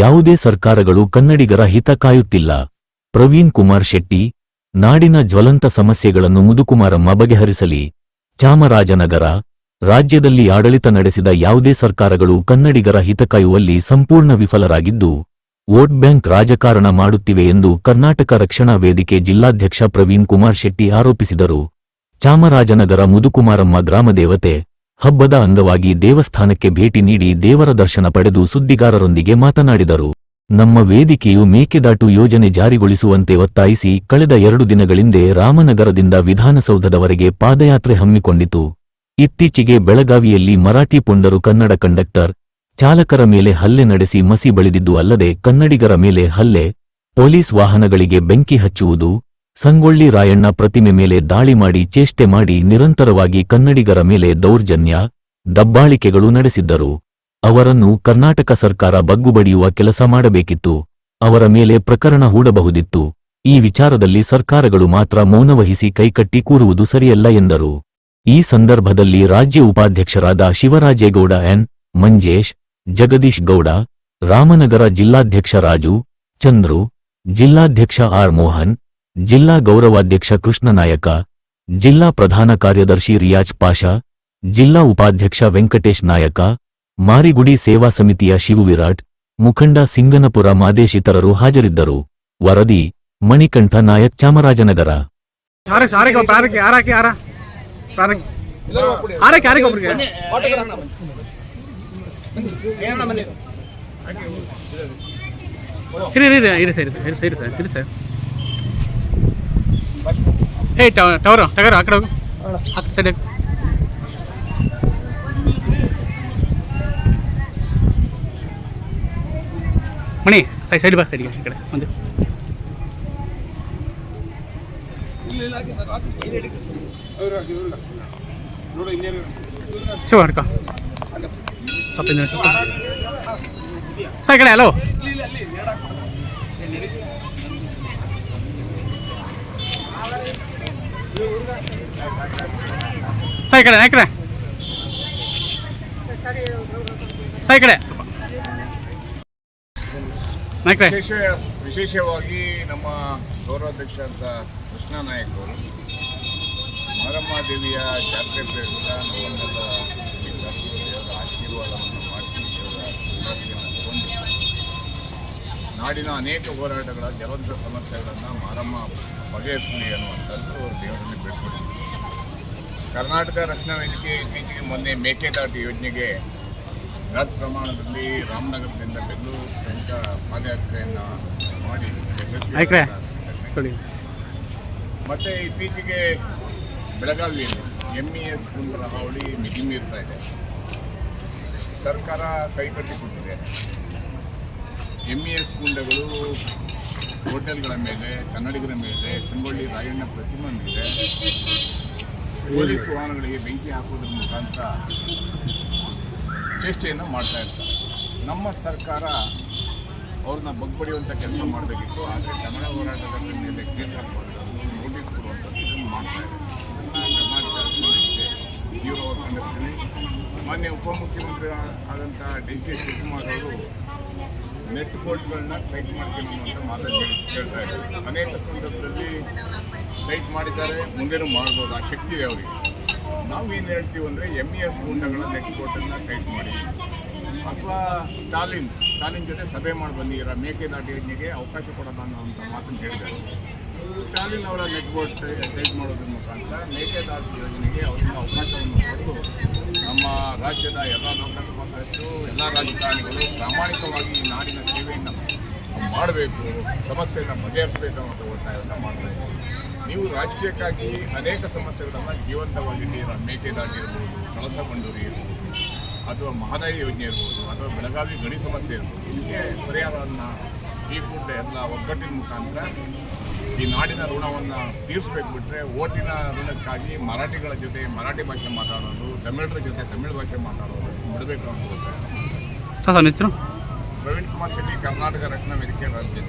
ಯಾವುದೇ ಸರ್ಕಾರಗಳು ಕನ್ನಡಿಗರ ಹಿತ ಕಾಯುತ್ತಿಲ್ಲ. ಪ್ರವೀಣ್ ಕುಮಾರ್ ಶೆಟ್ಟಿ, ನಾಡಿನ ಜ್ವಲಂತ ಸಮಸ್ಯೆಗಳನ್ನು ಮುದುಕುಮಾರಮ್ಮ ಬಗೆಹರಿಸಲಿ. ಚಾಮರಾಜನಗರ, ರಾಜ್ಯದಲ್ಲಿ ಆಡಳಿತ ನಡೆಸಿದ ಯಾವುದೇ ಸರ್ಕಾರಗಳು ಕನ್ನಡಿಗರ ಹಿತ ಕಾಯುವಲ್ಲಿ ಸಂಪೂರ್ಣ ವಿಫಲರಾಗಿದ್ದು, ವೋಟ್ ಬ್ಯಾಂಕ್ ರಾಜಕಾರಣ ಮಾಡುತ್ತಿವೆ ಎಂದು ಕರ್ನಾಟಕ ರಕ್ಷಣಾ ವೇದಿಕೆ ಜಿಲ್ಲಾಧ್ಯಕ್ಷ ಪ್ರವೀಣ್ ಕುಮಾರ್ ಶೆಟ್ಟಿ ಆರೋಪಿಸಿದರು. ಚಾಮರಾಜನಗರ ಮುದುಕುಮಾರಮ್ಮ ಗ್ರಾಮದೇವತೆ ಹಬ್ಬದ ಅಂಗವಾಗಿ ದೇವಸ್ಥಾನಕ್ಕೆ ಭೇಟಿ ನೀಡಿ ದೇವರ ದರ್ಶನ ಪಡೆದು ಸುದ್ದಿಗಾರರೊಂದಿಗೆ ಮಾತನಾಡಿದರು. ನಮ್ಮ ವೇದಿಕೆಯು ಮೇಕೆದಾಟು ಯೋಜನೆ ಜಾರಿಗೊಳಿಸುವಂತೆ ಒತ್ತಾಯಿಸಿ ಕಳೆದ ಎರಡು ದಿನಗಳಿಂದೆ ರಾಮನಗರದಿಂದ ವಿಧಾನಸೌಧದವರೆಗೆ ಪಾದಯಾತ್ರೆ ಹಮ್ಮಿಕೊಂಡಿತು. ಇತ್ತೀಚೆಗೆ ಬೆಳಗಾವಿಯಲ್ಲಿ ಮರಾಠಿ ಪುಂಡರು ಕನ್ನಡ ಕಂಡಕ್ಟರ್, ಚಾಲಕರ ಮೇಲೆ ಹಲ್ಲೆ ನಡೆಸಿ ಮಸಿ ಬಳಿದಿದ್ದು ಅಲ್ಲದೆ ಕನ್ನಡಿಗರ ಮೇಲೆ ಹಲ್ಲೆ, ಪೊಲೀಸ್ ವಾಹನಗಳಿಗೆ ಬೆಂಕಿ ಹಚ್ಚುವುದು ಸಂಗೊಳ್ಳಿ ರಾಯಣ್ಣ ಪ್ರತಿಮೆ ಮೇಲೆ ದಾಳಿ ಮಾಡಿ ಚೇಷ್ಟೆ ಮಾಡಿ ನಿರಂತರವಾಗಿ ಕನ್ನಡಿಗರ ಮೇಲೆ ದೌರ್ಜನ್ಯ, ದಬ್ಬಾಳಿಕೆಗಳು ನಡೆಸಿದ್ದರು. ಅವರನ್ನು ಕರ್ನಾಟಕ ಸರ್ಕಾರ ಬಗ್ಗುಬಡಿಯುವ ಕೆಲಸ ಮಾಡಬೇಕಿತ್ತು. ಅವರ ಮೇಲೆ ಪ್ರಕರಣ ಹೂಡಬಹುದಿತ್ತು. ಈ ವಿಚಾರದಲ್ಲಿ ಸರ್ಕಾರಗಳು ಮಾತ್ರ ಮೌನವಹಿಸಿ ಕೈಕಟ್ಟಿ ಕೂರುವುದು ಸರಿಯಲ್ಲ ಎಂದರು. ಈ ಸಂದರ್ಭದಲ್ಲಿ ರಾಜ್ಯ ಉಪಾಧ್ಯಕ್ಷರಾದ ಶಿವರಾಜೇಗೌಡ ಎನ್. ಮಂಜೇಶ್, ಜಗದೀಶ್ ಗೌಡ, ರಾಮನಗರ ಜಿಲ್ಲಾಧ್ಯಕ್ಷ ರಾಜು, ಚಂದ್ರು, ಜಿಲ್ಲಾಧ್ಯಕ್ಷ ಆರ್. ಮೋಹನ್ ಜಿಲ್ಲಾ ಗೌರವಾಧ್ಯಕ್ಷ ಕೃಷ್ಣನಾಯಕ ಜಿಲ್ಲಾ ಪ್ರಧಾನ ಕಾರ್ಯದರ್ಶಿ ರಿಯಾಜ್ ಪಾಷಾ, ಜಿಲ್ಲಾ ಉಪಾಧ್ಯಕ್ಷ ವೆಂಕಟೇಶ್ ನಾಯಕ, ಮಾರಿಗುಡಿ ಸೇವಾ ಸಮಿತಿಯ ಶಿವುವಿರಾಟ್ ಮುಖಂಡ ಸಿಂಗನಪುರ ಮಾದೇಶ್ ಇತರರು ಹಾಜರಿದ್ದರು. ವರದಿ, ಮಣಿಕಂಠ ನಾಯಕ್, ಚಾಮರಾಜನಗರ. ಸರಿ ಸರಿ ಸರಿ ಸರಿ, ಸರ್ ಸರ್ ಸರ್. ಏ ಟವರ್ ಟಗರ್ ಆ ಕಡೆ ಹೋಗು ಆ ಸೈಡ್ ಮಣಿ ಸೈ ಸೈಡ್ ಬಾ ಸೈಡ್ಗೆ ಈ ಕಡೆ ಒಂದು ಶಿವ ಹಿಡ್ಕ ಸ್ವಲ್ಪ ಹಿಂದೆ ಸ್ವಲ್ಪ ಸರ್ ಈ ಕಡೆ ಹಲೋ ಈ ಕಡೆ ಈ ಈ ಕಡೆ. ವಿಶೇಷ, ವಿಶೇಷವಾಗಿ ನಮ್ಮ ಗೌರವಾಧ್ಯಕ್ಷ ಅಂತ ಕೃಷ್ಣ ನಾಯಕ್ ಅವರು. ಮಾರಮ್ಮ ದೇವಿಯ ಜಾತ್ರೆ ಪ್ರಯುಕ್ತ ನಮ್ಮೆಲ್ಲ ಆಶೀರ್ವಾದವನ್ನು ಮಾಡಿಸಿ ನಾಡಿನ ಅನೇಕ ಹೋರಾಟಗಳ ಜಲಂತ ಸಮಸ್ಯೆಗಳನ್ನು ಮಾರಮ್ಮ ಬಗೆಹರಿಸಲಿ ಅನ್ನುವಂಥದ್ದು ದೇವರಲ್ಲಿ ಬೇಡ್ಕೊಂಡಿದ್ದೀವಿ ಕರ್ನಾಟಕ ರಕ್ಷಣಾ ವೇದಿಕೆ ಇತ್ತೀಚೆಗೆ ಮೊನ್ನೆ ಮೇಕೆದಾಟು ಯೋಜನೆಗೆ ಬೃಹತ್ ಪ್ರಮಾಣದಲ್ಲಿ ರಾಮನಗರದಿಂದ ಬೆಂಗಳೂರು ತನಕ ಪಾದಯಾತ್ರೆಯನ್ನು ಮಾಡಿ. ಯಶಸ್ವಿ. ಮತ್ತೆ ಇತ್ತೀಚೆಗೆ ಬೆಳಗಾವಿಯಲ್ಲಿ ಎಂ ಇ ಎಸ್ ಗುಂಪರ ಹಾವಳಿ ಮಿಗಿ ಮೀರ್ತಾ ಇದೆ ಸರ್ಕಾರ ಕೈಕಟ್ಟಿಕೊಟ್ಟಿದೆ ಎಂ ಇ ಎಸ್ ಗುಂಡಗಳು ಹೋಟೆಲ್ಗಳ ಮೇಲೆ, ಕನ್ನಡಿಗರ ಮೇಲೆ ಚಂಗೊಳ್ಳಿ ರಾಯಣ್ಣ ಪ್ರತಿಮೆ ಮೇಲೆ ಪೊಲೀಸ್ ವಾಹನಗಳಿಗೆ ಬೆಂಕಿ ಹಾಕೋದ್ರ ಮುಖಾಂತರ ಚೇಷ್ಟೆಯನ್ನು ಮಾಡ್ತಾ ಇರ್ತಾರೆ ನಮ್ಮ ಸರ್ಕಾರ ಅವ್ರನ್ನ ಬಗ್ಬಡಿಯುವಂಥ ಕೆಲಸ ಮಾಡಬೇಕಿತ್ತು, ಆದರೆ ಕನ್ನಡ ಹೋರಾಟದ ಮೇಲೆ ಕೇಸ್ ಹಾಕುವಂಥದ್ದು ನೋಟಿಸ್ ಕೊಡುವಂಥದ್ದು ಇದನ್ನು ಮಾಡ್ತಾ ಇದೆ ತೀವ್ರವಾಗಿ ಖಂಡಿಸ್ತೀನಿ ಮಾನ್ಯ ಉಪಮುಖ್ಯಮಂತ್ರಿ ಆದಂಥ ಡಿ ಕೆ ಶಿವಕುಮಾರ್ ಅವರು ನೆಟ್ ಬೋರ್ಡ್ಗಳನ್ನ ಟೈಟ್ ಮಾಡ್ತೀವಿ ಅಂತ ಮಾತನ್ನು ಕೇಳ್ತಾ ಇದ್ದಾರೆ ಅನೇಕ ಸಂದರ್ಭದಲ್ಲಿ ಟೈಟ್ ಮಾಡಿದ್ದಾರೆ, ಮುಂದೇನು ಮಾಡ್ಬೋದು ಆ ಶಕ್ತಿ ಅವರಿಗೆ ನಾವೇನು ಹೇಳ್ತೀವಿ ಅಂದರೆ ಎಂ ಇ ಎಸ್ ಗುಂಡಗಳ ನೆಟ್ ಬೋರ್ಡನ್ನು ಟೈಟ್ ಮಾಡಿ. ಅಥವಾ ಸ್ಟಾಲಿನ್ ಸ್ಟಾಲಿನ್ ಜೊತೆ ಸಭೆ ಮಾಡಿ ಬಂದಿರೋ ಮೇಕೆದಾಟು ಯೋಜನೆಗೆ ಅವಕಾಶ ಕೊಡೋಣ ಅಂತ ಮಾತನ್ನು ಹೇಳಿದ್ದಾರೆ. ಸ್ಟಾಲಿನ್ ಅವರ ನೆಟ್ ಬೋರ್ಡ್ ಟೈಟ್ ಮಾಡೋದ್ರ ಮುಖಾಂತರ ಮೇಕೆದಾಟು ಯೋಜನೆಗೆ ಅವರಿಂದ ಅವಕಾಶವನ್ನು ಕೊಟ್ಟು ನಮ್ಮ ರಾಜ್ಯದ ಎಲ್ಲ ಲೋಕಸಭಾ ಸದಸ್ಯರು, ಎಲ್ಲ ರಾಜಕಾರಣಿಗಳು ಪ್ರಾಮಾಣಿಕವಾಗಿ ನಾಡಿನ ಸೇವೆಯನ್ನು ಮಾಡಬೇಕು, ಸಮಸ್ಯೆಯನ್ನು ಬಗೆಹರಿಸಬೇಕು ಅನ್ನೋ ಒತ್ತಾಯವನ್ನು ಮಾಡ್ತಾ ನೀವು ರಾಜಕೀಯಕ್ಕಾಗಿ ಅನೇಕ ಸಮಸ್ಯೆಗಳನ್ನು ಜೀವಂತವಾಗಿಟ್ಟಿರೋ ಮೇಕೆದಾಟು ಇರ್ಬೋದು, ಕಳಸ ಬಂಡೂರಿ ಇರ್ಬೋದು, ಅಥವಾ ಮಹದಾಯಿ ಯೋಜನೆ ಇರ್ಬೋದು, ಅಥವಾ ಬೆಳಗಾವಿ ಗಣಿ ಸಮಸ್ಯೆ ಇರ್ಬೋದು ಇದಕ್ಕೆ ಪರಿಹಾರವನ್ನು ಈ ಫುಡ್ ಎಲ್ಲ ಒಗ್ಗಟ್ಟಿನ ಮುಖಾಂತರ ಈ ನಾಡಿನ ಋಣವನ್ನು ತೀರಿಸ್ಬೇಕು ಬಿಟ್ಟರೆ ಓಟಿನ ಋಣಕ್ಕಾಗಿ ಮರಾಠಿಗಳ ಜೊತೆ ಮರಾಠಿ ಭಾಷೆ ಮಾತಾಡೋದು ತಮಿಳರ ಜೊತೆ ತಮಿಳು ಭಾಷೆ ಮಾತಾಡೋದು ಬಿಡಬೇಕು ಅನ್ಸುತ್ತೆ. ಪ್ರವೀಣ್ ಕುಮಾರ್ ಶೆಟ್ಟಿ ಕರ್ನಾಟಕ ರಕ್ಷಣಾ ವೇದಿಕೆ ರಾಜ್ಯ.